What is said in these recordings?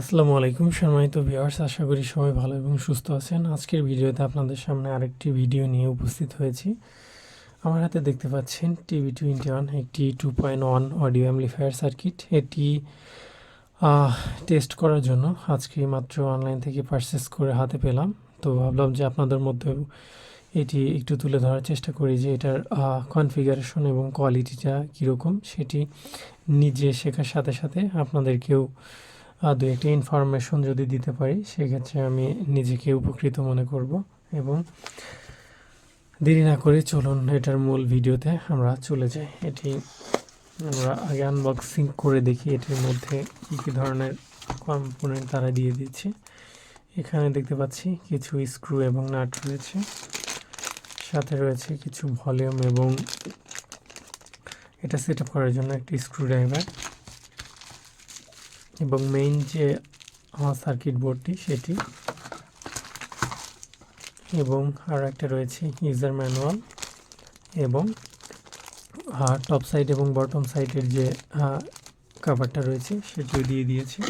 আসসালামু আলাইকুম, সম্মানিত ভিউয়ার্স আশা করি সবাই ভালো এবং সুস্থ আছেন। আজকের ভিডিওতে আপনাদের সামনে আরেকটি ভিডিও নিয়ে উপস্থিত হয়েছি। আমার হাতে দেখতে পাচ্ছেন টিভি টোয়েন্টি ওয়ান একটি two point one audio amplifier circuit এটি টেস্ট করার জন্য আজকে মাত্র অনলাইন থেকে পারচেস করে হাতে পেলাম। তো ভাবলাম যে আপনাদের মধ্যেও এটি একটু তুলে ধরার চেষ্টা করি যে এটার কনফিগারেশন এবং কোয়ালিটিটা কীরকম, সেটি নিজে শেখার সাথে সাথে আপনাদেরকেও দু একটা ইনফরমেশন যদি দিতে পারি, সেক্ষেত্রে আমি নিজেকে উপকৃত মনে করব এবং দেরি না করে চলুন এটার মূল ভিডিওতে আমরা চলে যাই। এটি আমরা আগে আনবক্সিং করে দেখি এটির মধ্যে কী কী ধরনের কম্পোনেন্ট তারা দিয়ে দিচ্ছে। এখানে দেখতে পাচ্ছি কিছু স্ক্রু এবং নাট রয়েছে, সাথে রয়েছে কিছু ভলিউম এবং এটা সেট আপ করার জন্য একটি স্ক্রু ড্রাইভার এবং মেইন যে আমার সার্কিট বোর্ডটি সেটি। এবং আর একটা রয়েছে ইউজার ম্যানুয়াল এবং, আর টপ সাইড এবং বটম সাইডের যে কাভারটা রয়েছে সেটিও দিয়ে দিয়েছে।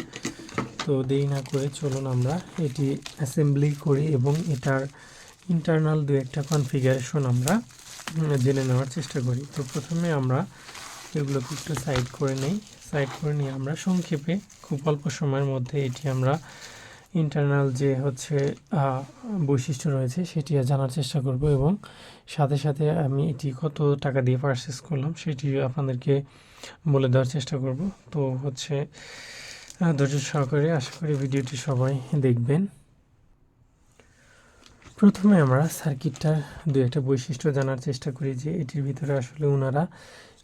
তো দেরি না করে চলুন আমরা এটি অ্যাসেম্বলি করি এবং এটার ইন্টারনাল দু একটা কনফিগারেশন আমরা জেনে নেওয়ার চেষ্টা করি। তো প্রথমে আমরা এগুলোকে একটু সাইড করে নেই। সাইড করে নিয়ে আমরা সংক্ষেপে খুব অল্প সময়ের মধ্যে এটি আমরা ইন্টারনাল যে হচ্ছে বৈশিষ্ট্য রয়েছে সেটি জানার চেষ্টা করব এবং সাথে সাথে আমি এটি কত টাকা দিয়ে পারচেস করলাম সেটি আপনাদেরকে বলে দেওয়ার চেষ্টা করব। তো হচ্ছে ধৈর্য সহকারে আশা করি ভিডিওটি সবাই দেখবেন। প্রথমে আমরা সার্কিটটার দু একটা বৈশিষ্ট্য জানার চেষ্টা করি যে এটির ভিতরে আসলে ওনারা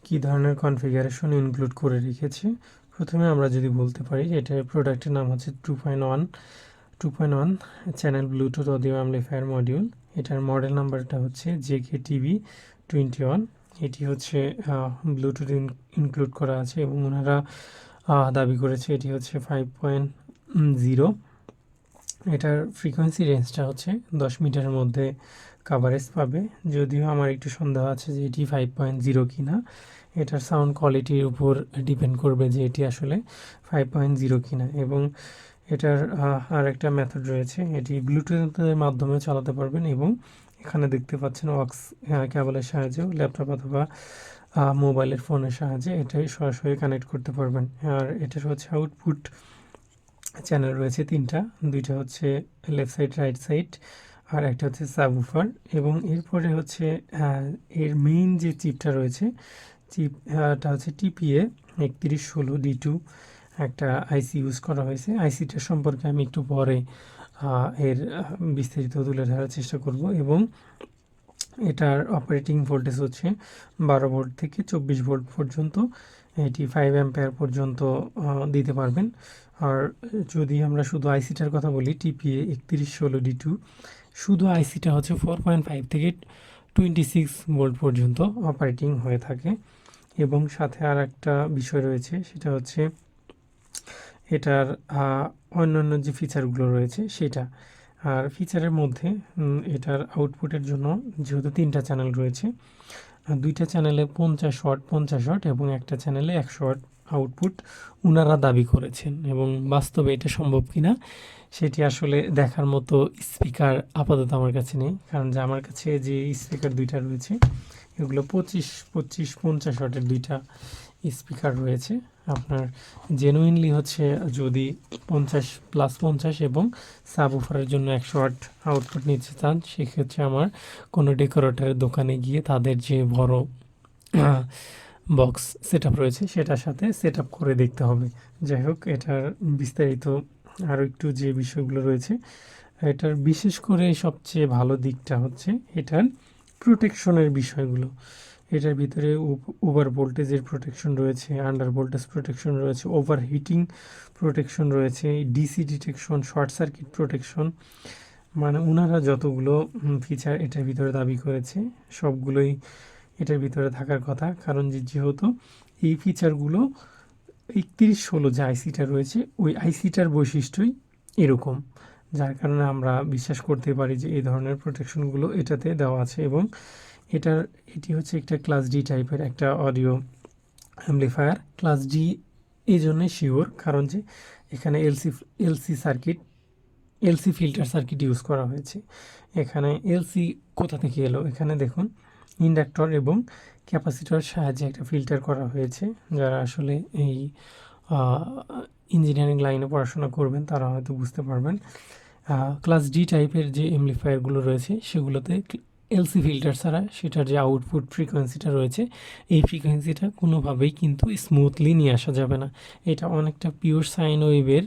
কী ধরনের কনফিগারেশন ইনক্লুড করে রেখেছে? প্রথমে আমরা যদি বলতে পারি এটার প্রোডাক্টের নাম হচ্ছে two point one two point one channel Bluetooth audio amplifier module এটার মডেল নাম্বারটা হচ্ছে J K TV twenty one এটি হচ্ছে ব্লুটুথ ইনক্লুড করা আছে এবং ওনারা দাবি করেছে এটি হচ্ছে ফাইভ পয়েন্ট জিরো এটার ফ্রিকোয়েন্সি রেঞ্জটা হচ্ছে দশ মিটারের মধ্যে কাভারেজ পাবে। যদিও আমার একটু সন্দেহ আছে যে এটি ফাইভ পয়েন্ট জিরো কিনা। এটার সাউন্ড কোয়ালিটির উপর ডিপেন্ড করবে যে এটি আসলে ফাইভ পয়েন্ট জিরো কিনা। এবং এটার আর একটা মেথড রয়েছে। এটি ব্লুটুথের মাধ্যমে চালাতে পারবেন এবং এখানে দেখতে পাচ্ছেন অক্স কেবলের সাহায্যেও ল্যাপটপ অথবা মোবাইলের ফোনের সাহায্যে এটাই সরাসরি কানেক্ট করতে পারবেন। আর এটার হচ্ছে আউটপুট চ্যানেল রয়েছে তিনটা। দুইটা হচ্ছে লেফট সাইড রাইট সাইড আর একটা হচ্ছে সাবউফার এবং এরপরে হচ্ছে এর মেইন যে চিপটা রয়েছে চিপটা হচ্ছে টিপিএ একত্রিশ ষোলো ডি টু একটা আইসি ইউজ করা হয়েছে। আইসিটা সম্পর্কে আমি একটু পরে এর বিস্তারিত তুলে ধরার চেষ্টা করব এবং এটার অপারেটিং ভোল্টেজ হচ্ছে বারো ভোল্ট থেকে চব্বিশ ভোল্ট পর্যন্ত। এটি ফাইভ অ্যাম্পেয়ার পর্যন্ত দিতে পারবেন। আর যদি আমরা শুধু আইসিটার কথা বলি, টিপিএ একত্রিশ ষোলো ডি টু শুধু আইসিটা হচ্ছে ফোর পয়েন্ট ফাইভ থেকে টোয়েন্টি সিক্স ভোল্ট পর্যন্ত অপারেটিং হয়ে থাকে। এবং সাথে আর একটা বিষয় রয়েছে, সেটা হচ্ছে এটার অন্যান্য যে ফিচারগুলো রয়েছে, সেটা। আর ফিচারের মধ্যে এটার আউটপুটের জন্য যেহেতু তিনটা চ্যানেল রয়েছে দুইটা চ্যানেলে পঞ্চাশ ওয়াট পঞ্চাশ ওয়াট এবং একটা চ্যানেলে একশো ওয়াট আউটপুট ওনারা দাবি করেছেন এবং বাস্তবে এটা সম্ভব কিনা সেটি আসলে দেখার মতো স্পিকার আপাতত আমার কাছে নেই। কারণ যে আমার কাছে যে স্পিকার দুইটা রয়েছে, এগুলো পঁচিশ পঁচিশ, পঞ্চাশ ওয়াটের দুইটা স্পিকার রয়েছে। আপনার জেনুইনলি হচ্ছে যদি পঞ্চাশ প্লাস পঞ্চাশ এবং সাব সাবউফারের জন্য একশো ওয়াট আউটপুট নিতে চান, সেক্ষেত্রে আমার কোনো ডেকোরেটরের দোকানে গিয়ে তাদের যে বড় বক্স সেট রয়েছে, সেটার সাথে সেট করে দেখতে হবে। যাই হোক, এটার বিস্তারিত আরও একটু যে বিষয়গুলো রয়েছে, এটার বিশেষ করে সবচেয়ে ভালো দিকটা হচ্ছে এটার প্রোটেকশনের বিষয়গুলো। এটার ভিতরে ওভার ভোল্টেজের প্রোটেকশন রয়েছে আন্ডার ভোল্টেজ প্রোটেকশন রয়েছে ওভার হিটিং প্রোটেকশন রয়েছে DC detection short circuit protection মানে ওনারা যতগুলো ফিচার এটার ভিতরে দাবি করেছে, সবগুলোই এটার ভিতরে থাকার কথা। কারণ যে যেহেতু এই ফিচারগুলো একত্রিশ ষোলো যে আইসিটা রয়েছে, ওই আইসিটার বৈশিষ্ট্যই এরকম। যার কারণে আমরা বিশ্বাস করতে পারি যে এই ধরনের প্রোটেকশনগুলো এটাতে দেওয়া আছে এবং এটার, এটি হচ্ছে একটা ক্লাস ডি টাইপের একটা অডিও অ্যাম্পলিফায়ার ক্লাস ডি এই জন্যই শিওর কারণ যে এখানে LC LC circuit LC filter circuit use করা হয়েছে। এখানে এলসি কোথা থেকে এলো? এখানে দেখুন ইন্ডাক্টর এবং ক্যাপাসিটর সাহায্যে একটা ফিল্টার করা হয়েছে। যারা আসলে এই ইঞ্জিনিয়ারিং লাইনে পড়াশোনা করবেন, তারা হয়তো বুঝতে পারবেন। ক্লাস ডি টাইপের যে এমপ্লিফায়ারগুলো রয়েছে, সেগুলোতে এলসি ফিল্টার ছাড়া সেটার যে আউটপুট ফ্রিকোয়েন্সিটা রয়েছে, এই ফ্রিকোয়েন্সিটা কোনোভাবেই কিন্তু স্মুথলি নিয়ে আসা যাবে না। এটা অনেকটা পিওর সাইন ওয়েভের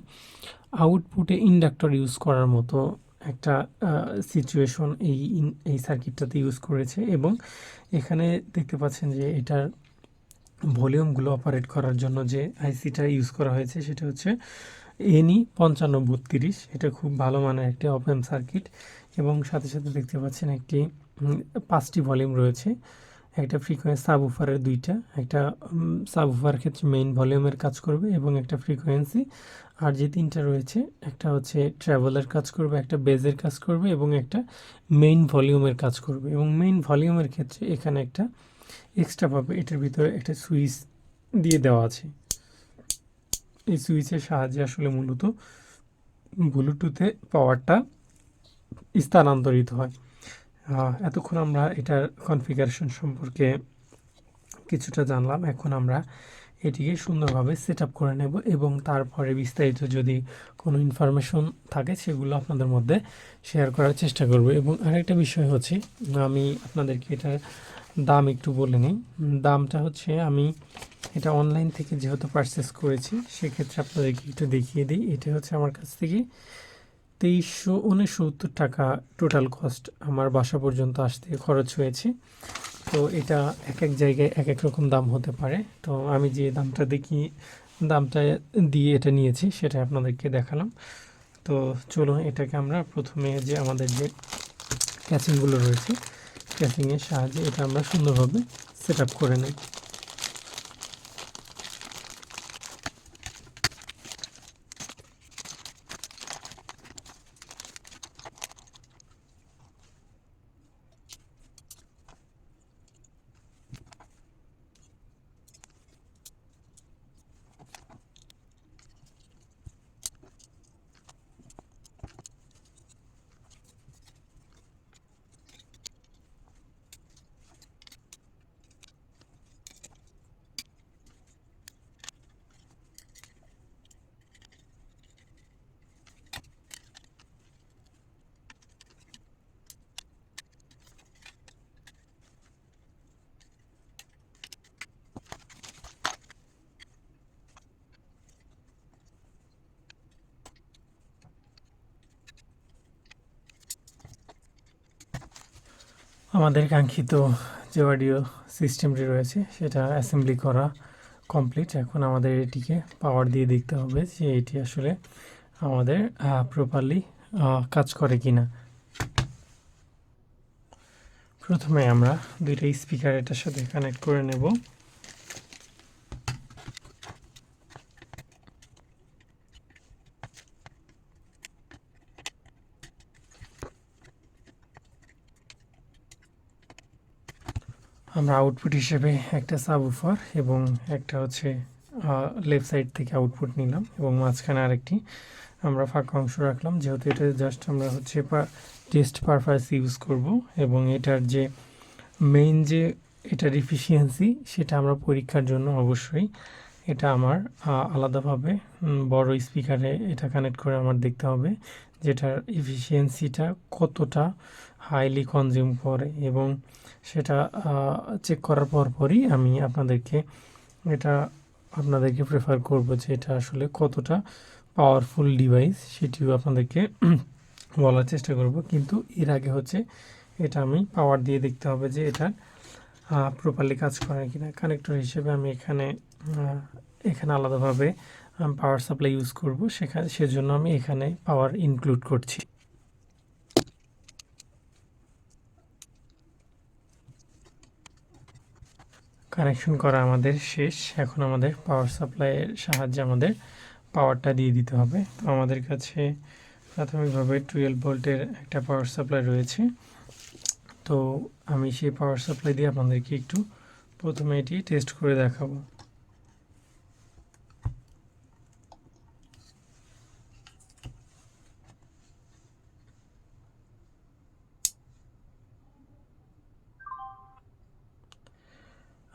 আউটপুটে ইন্ডাক্টর ইউজ করার মতো একটা সিচুয়েশন এই এই সার্কিটটাতে ইউজ করেছে এবং এখানে দেখতে পাচ্ছেন যে এটার ভলিউমগুলো অপারেট করার জন্য যে আইসিটা ইউজ করা হয়েছে সেটা হচ্ছে এনি পঞ্চান্ন বত্রিশ। এটা খুব ভালো মানের একটি অপেম সার্কিট এবং সাথে সাথে দেখতে পাচ্ছেন একটি পাঁচটি ভলিউম রয়েছে। একটা ফ্রিকোয়েন্সি সাবউফারের দুইটা, একটা সাবউফার ক্ষেত্রে মেইন ভলিউমের কাজ করবে এবং একটা ফ্রিকোয়েন্সি আর যে তিনটা রয়েছে, একটা হচ্ছে ট্রাভেলের কাজ করবে, একটা বেজের কাজ করবে এবং একটা মেইন ভলিউমের কাজ করবে এবং মেইন ভলিউমের ক্ষেত্রে এখানে একটা এক্সট্রা পাবে, এটার ভিতরে একটা সুইচ দিয়ে দেওয়া আছে। এই সুইচের সাহায্যে আসলে মূলত ব্লুটুথে পাওয়ারটা স্থানান্তরিত হয়। এতক্ষণ আমরা এটার কনফিগারেশন সম্পর্কে কিছুটা জানলাম। এখন আমরা এটিকে সুন্দরভাবে সেট আপ করে নেব এবং তারপরে বিস্তারিত যদি কোনো ইনফরমেশন থাকে, সেগুলো আপনাদের মধ্যে শেয়ার করার চেষ্টা করব। এবং আরেকটা বিষয় হচ্ছে, আমি আপনাদেরকে এটার দাম একটু বলে নিই। দামটা হচ্ছে, আমি এটা অনলাইন থেকে যেহেতু পারচেস করেছি, সেক্ষেত্রে আপনাদেরকে একটু দেখিয়ে দিই। এটা হচ্ছে আমার কাছ থেকে তেইশশো উনসত্তর টাকা টোটাল কস্ট আমার বাসা পর্যন্ত আসতে খরচ হয়েছে। তো এটা এক এক জায়গায় এক এক রকম দাম হতে পারে। তো আমি যে দামটা দেখি, দামটা দিয়ে এটা নিয়েছি সেটা আপনাদেরকে দেখালাম। তো চলুন এটাকে আমরা প্রথমে যে আমাদের যে ক্যাচিংগুলো রয়েছে ক্যাচিংয়ের সাহায্যে এটা আমরা সুন্দরভাবে সেট আপ করে নিই। আমাদের কাঙ্ক্ষিত যে অডিও সিস্টেমটি রয়েছে, সেটা অ্যাসেম্বলি করা কমপ্লিট এখন আমাদের এটিকে পাওয়ার দিয়ে দেখতে হবে যে এটি আসলে আমাদের প্রপারলি কাজ করে কি না প্রথমে আমরা দুইটা স্পিকার এটার সাথে কানেক্ট করে নেব। আমরা আউটপুট হিসেবে একটা সাবউফার এবং একটা হচ্ছে লেফট সাইড থেকে আউটপুট নিলাম এবং মাঝখানে আরেকটি আমরা ফাঁকা অংশ রাখলাম। যেহেতু এটা জাস্ট আমরা হচ্ছে টেস্ট পারপাস ইউজ করব এবং এটার যে মেইন যে, এটার এফিসিয়েন্সি সেটা আমরা পরীক্ষার জন্য অবশ্যই এটা আমার আলাদাভাবে। বড় স্পিকারে এটা কানেক্ট করে আমার দেখতে হবে, যেটার এফিসিয়েন্সিটা কতটা হাইলি কনজিউম করে এবং সেটা চেক করার পর পরই আমি আপনাদেরকে এটা, আপনাদেরকে প্রেফার করব যে এটা আসলে কতটা পাওয়ারফুল ডিভাইস সেটিও আপনাদেরকে বলার চেষ্টা করব। কিন্তু এর আগে হচ্ছে এটা আমি পাওয়ার দিয়ে দেখতে হবে যে এটা প্রপারলি কাজ করে কিনা। কানেক্টর হিসেবে আমি এখানে এখানে আলাদাভাবে পাওয়ার সাপ্লাই ইউজ করব। সেখানে সেজন্য আমি এখানে পাওয়ার ইনক্লুড করছি। কানেকশন করা আমাদের শেষ। এখন আমাদের পাওয়ার সাপ্লাইয়ের সাহায্যে আমাদের পাওয়ারটা দিয়ে দিতে হবে। তো আমাদের কাছে প্রাথমিকভাবে টুয়েলভ ভোল্টের একটা পাওয়ার সাপ্লাই রয়েছে। তো আমি সেই পাওয়ার সাপ্লাই দিয়ে আপনাদেরকে একটু প্রথমে এটি টেস্ট করে দেখাবো।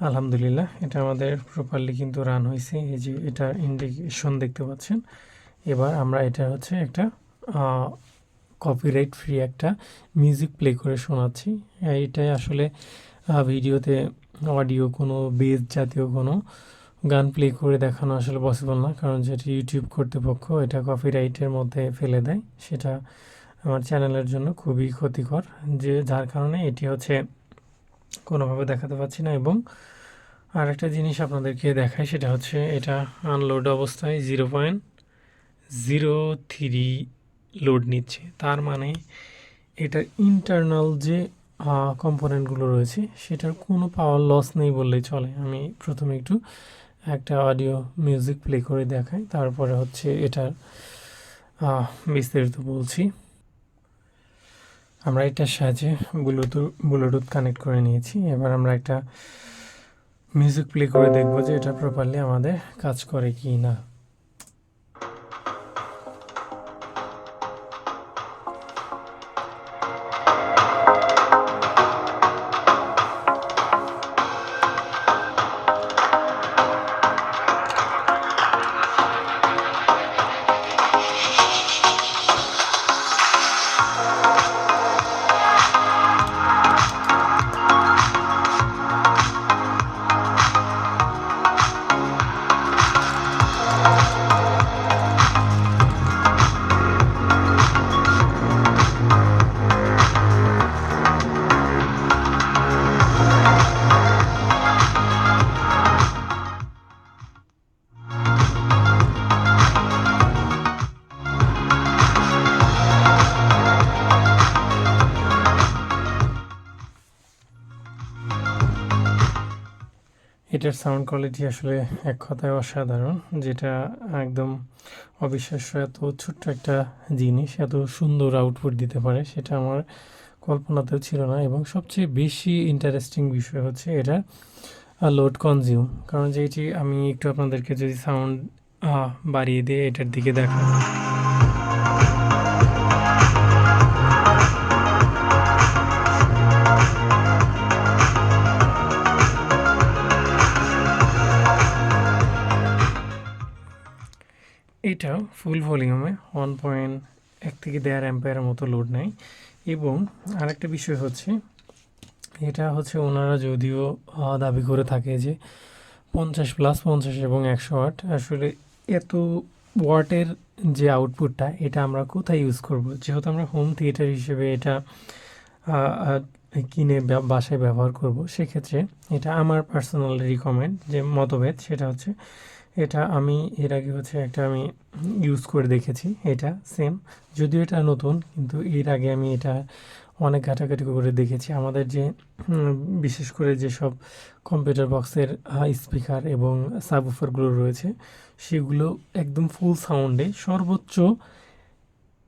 আলহামদুলিল্লাহ, এটা আমাদের প্রপারলি কিন্তু রান হয়েছে। এই যে এটা ইন্ডিকেশন দেখতে পাচ্ছেন। এবার আমরা এটা হচ্ছে একটা কপিরাইট ফ্রি একটা মিউজিক প্লে করে শোনাচ্ছি। এটাই আসলে ভিডিওতে অডিও কোনো বেস জাতীয় কোনো গান প্লে করে দেখানো আসলে পসিবল না। কারণ যেটা ইউটিউব কর্তৃপক্ষ এটা কপিরাইটের মধ্যে ফেলে দেয়। সেটা আমার চ্যানেলের জন্য খুবই ক্ষতিকর। যে, যার কারণে এটি হচ্ছে কোনোভাবে দেখাতে পাচ্ছি না এবং আর একটা জিনিস আপনাদেরকে দেখাই, সেটা হচ্ছে এটা আনলোড অবস্থায় zero point zero three load নিচ্ছে। তার মানে এটার ইন্টারনাল যে কম্পোনেন্টগুলো রয়েছে, সেটার কোনো পাওয়ার লস নেই বললেই চলে। আমি প্রথমে একটু একটা অডিও মিউজিক প্লে করে দেখাই, তারপরে হচ্ছে এটার বিস্তারিত বলছি। আমরা এটার সাহায্যে ব্লুটুথ ব্লুটুথ কানেক্ট করে নিয়েছি। এবার আমরা একটা মিউজিক প্লে করে দেখব যে এটা প্রপারলি আমাদের কাজ করে কি না সাউন্ড কোয়ালিটি আসলে এক কথায় অসাধারণ, যেটা একদম অবিশ্বাস্য এত ছোট্ট একটা জিনিস, এত সুন্দর আউটপুট দিতে পারে, সেটা আমার কল্পনাতেও ছিল না। এবং সবচেয়ে বেশি ইন্টারেস্টিং বিষয় হচ্ছে এটা লোড কনজিউম কারণ যেটি আমি একটু আপনাদেরকে যদি সাউন্ড বাড়িয়ে দিয়ে এটার দিকে দেখা এটা ফুল ভলিউমে ওয়ান পয়েন্ট এক থেকে দেড় অ্যাম্পায়ারের মতো লোড নেয়। এবং আরেকটা বিষয় হচ্ছে, এটা হচ্ছে ওনারা যদিও দাবি করে থাকে যে পঞ্চাশ প্লাস পঞ্চাশ এবং একশো ওয়াট আসলে এত ওয়াটের যে আউটপুটটা এটা আমরা কোথায় ইউজ করব? যেহেতু আমরা হোম থিয়েটার হিসেবে এটা কিনে বাসায় ব্যবহার করব, সেক্ষেত্রে এটা আমার পার্সোনাল রিকমেন্ড যে মতভেদ, সেটা হচ্ছে এটা আমি, এর আগে হচ্ছে একটা আমি ইউজ করে দেখেছি, এটা সেম যদিও এটা নতুন, কিন্তু এর আগে আমি এটা অনেক ঘাটাঘাটি করে দেখেছি। আমাদের যে বিশেষ করে যেসব কম্পিউটার বক্সের স্পিকার এবং সাবউফারগুলো রয়েছে, সেগুলো একদম ফুল সাউন্ডে সর্বোচ্চ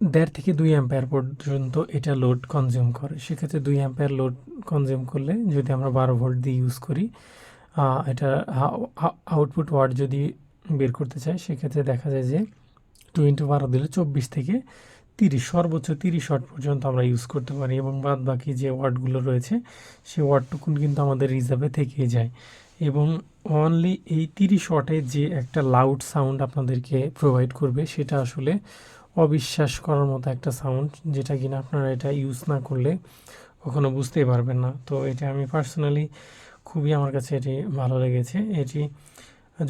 দেড় থেকে দুই অ্যাম্পায়ার পর্যন্ত এটা লোড কনজিউম করে। সেক্ষেত্রে দুই অ্যাম্পায়ার লোড কনজিউম করলে যদি আমরা বারো ভোল্ট দিয়ে ইউজ করি এটা আউটপুট ওয়ার্ড যদি বের করতে চাই সেক্ষেত্রে দেখা যায় যে টু ইন্টু বারো দিলে চব্বিশ থেকে তিরিশ, সর্বোচ্চ তিরিশ ওয়াট পর্যন্ত আমরা ইউজ করতে পারি এবং বাদ বাকি যে ওয়ার্ডগুলো রয়েছে, সেই ওয়ার্ডটুকুন কিন্তু আমাদের রিজার্ভে থেকেই যায়। এবং অনলি এই তিরিশ ওয়াটে যে একটা লাউড সাউন্ড আপনাদেরকে প্রোভাইড করবে, সেটা আসলে অবিশ্বাস করার মতো একটা সাউন্ড যেটা কিনা আপনারা এটা ইউজ না করলে কখনো বুঝতেই পারবেন না। তো এটা আমি পার্সোনালি খুবই আমার কাছে এটি ভালো লেগেছে। এটি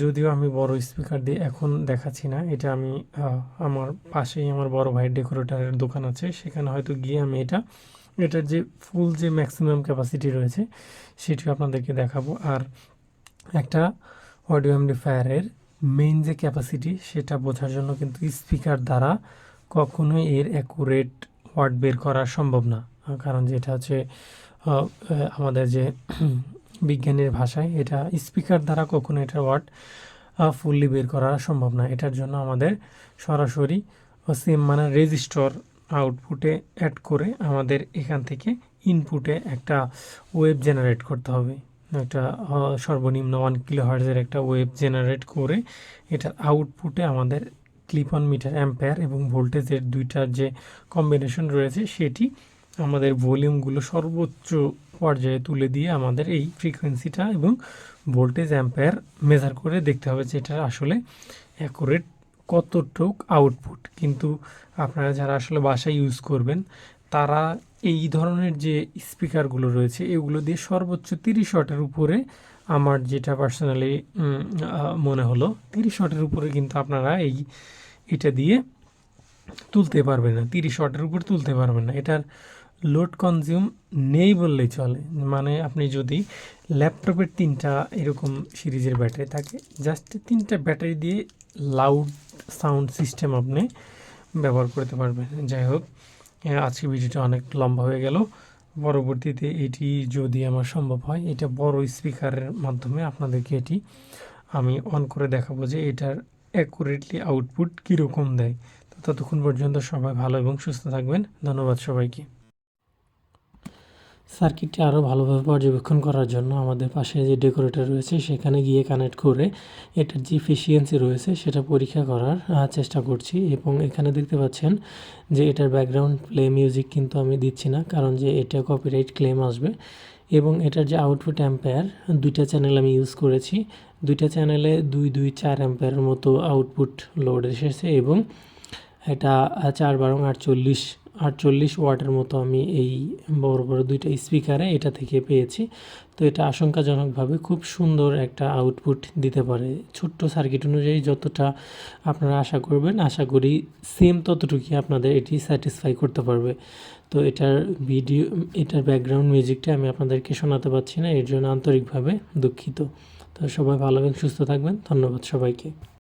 যদিও আমি বড় স্পিকার দিয়ে এখন দেখাচ্ছি না, এটা আমি আমার পাশেই আমার বড় ভাইয়ের ডেকোরেটারের দোকান আছে, সেখানে হয়তো গিয়ে আমি এটা, এটার যে ফুল যে ম্যাক্সিমাম ক্যাপাসিটি রয়েছে, সেটিও আপনাদেরকে দেখাবো। আর একটা অডিও অ্যাম্পলিফায়ারের মেইন যে ক্যাপাসিটি, সেটা বোঝার জন্য কিন্তু স্পিকার দ্বারা কখনোই এর অ্যাকুরেট ওয়ার্ড বের করা সম্ভব না। কারণ যেটা হচ্ছে আমাদের যে বিজ্ঞানের ভাষায়, এটা স্পিকার দ্বারা কখনো এটা ওয়ার্ড ফুললি বের করা সম্ভব না। এটার জন্য আমাদের সরাসরি সেম মানে রেজিস্টর আউটপুটে অ্যাড করে আমাদের এখান থেকে ইনপুটে একটা ওয়েব জেনারেট করতে হবে। একটা সর্বনিম্ন ওয়ান কিলো হার্জের একটা ওয়েব জেনারেট করে এটার আউটপুটে আমাদের ক্লিপ অন মিটার অ্যাম্পায়ার এবং ভোল্টেজের দুইটার যে কম্বিনেশন রয়েছে সেটি আমাদের ভলিউমগুলো সর্বোচ্চ পর্যায়ে তুলে দিয়ে আমাদের এই ফ্রিকোয়েন্সিটা এবং ভোল্টেজ অ্যাম্পায়ার মেজার করে দেখতে হবে যে এটা আসলে অ্যাকুরেট কতটুক আউটপুট কিন্তু আপনারা যারা আসলে বাসায় ইউজ করবেন, তারা এই ধরনের যে স্পিকারগুলো রয়েছে, এগুলো দিয়ে সর্বোচ্চ তিরিশ শটের উপরে আমার যেটা পার্সোনালি মনে হলো, তিরিশ শটের উপরে কিন্তু আপনারা এই এটা দিয়ে তুলতে পারবেন না। তিরিশ শটের উপর তুলতে পারবেন না। এটার লোড কনজিউম নেই বললেই চলে। মানে আপনি যদি ল্যাপটপের তিনটা এরকম সিরিজের ব্যাটারি থাকে, জাস্ট তিনটা ব্যাটারি দিয়ে লাউড সাউন্ড সিস্টেম আপনি ব্যবহার করতে পারবেন। যাই হোক আজকে ভিডিওটা অনেক লম্বা হয়ে গেল। পরবর্তীতে এটি যদি আমার সম্ভব হয়, এটা বড় স্পিকারের মাধ্যমে আপনাদেরকে এটি আমি অন করে দেখাবো যে এটার অ্যাকুরেটলি আউটপুট কীরকম দেয়। তো ততক্ষণ পর্যন্ত সবাই ভালো এবং সুস্থ থাকবেন। ধন্যবাদ সবাইকে। সার্কিটটি আরও ভালোভাবে পর্যবেক্ষণ করার জন্য আমাদের পাশে যে ডেকোরেটর রয়েছে, সেখানে গিয়ে কানেক্ট করে এটার যে এফিসিয়েন্সি রয়েছে সেটা পরীক্ষা করার চেষ্টা করছি। এবং এখানে দেখতে পাচ্ছেন যে এটার ব্যাকগ্রাউন্ড প্লে মিউজিক কিন্তু আমি দিচ্ছি না, কারণ যে এটা কপিরাইট ক্লেম আসবে। এবং এটার যে আউটপুট অ্যাম্পায়ার দুইটা চ্যানেল আমি ইউজ করেছি। দুইটা চ্যানেলে দুই দুই চার অ্যাম্পায়ারের মতো আউটপুট লোড এসেছে এবং এটা চার বারং আটচল্লিশ আটচল্লিশ ওয়াটের মতো আমি এই বড় বড় দুইটা স্পিকারে এটা থেকে পেয়েছি। তো এটা আশঙ্কাজনকভাবে খুব সুন্দর একটা আউটপুট দিতে পারে। ছোট্ট সার্কিট অনুযায়ী যতটা আপনারা আশা করবেন, আশা করি সেম ততটুকুই আপনাদের এটি স্যাটিসফাই করতে পারবে। তো এটার ভিডিও এটার ব্যাকগ্রাউন্ড মিউজিকটা আমি আপনাদেরকে শোনাতে পারছি না, এর জন্য আন্তরিকভাবে দুঃখিত। তো সবাই ভালো এবং সুস্থ থাকবেন, ধন্যবাদ সবাইকে।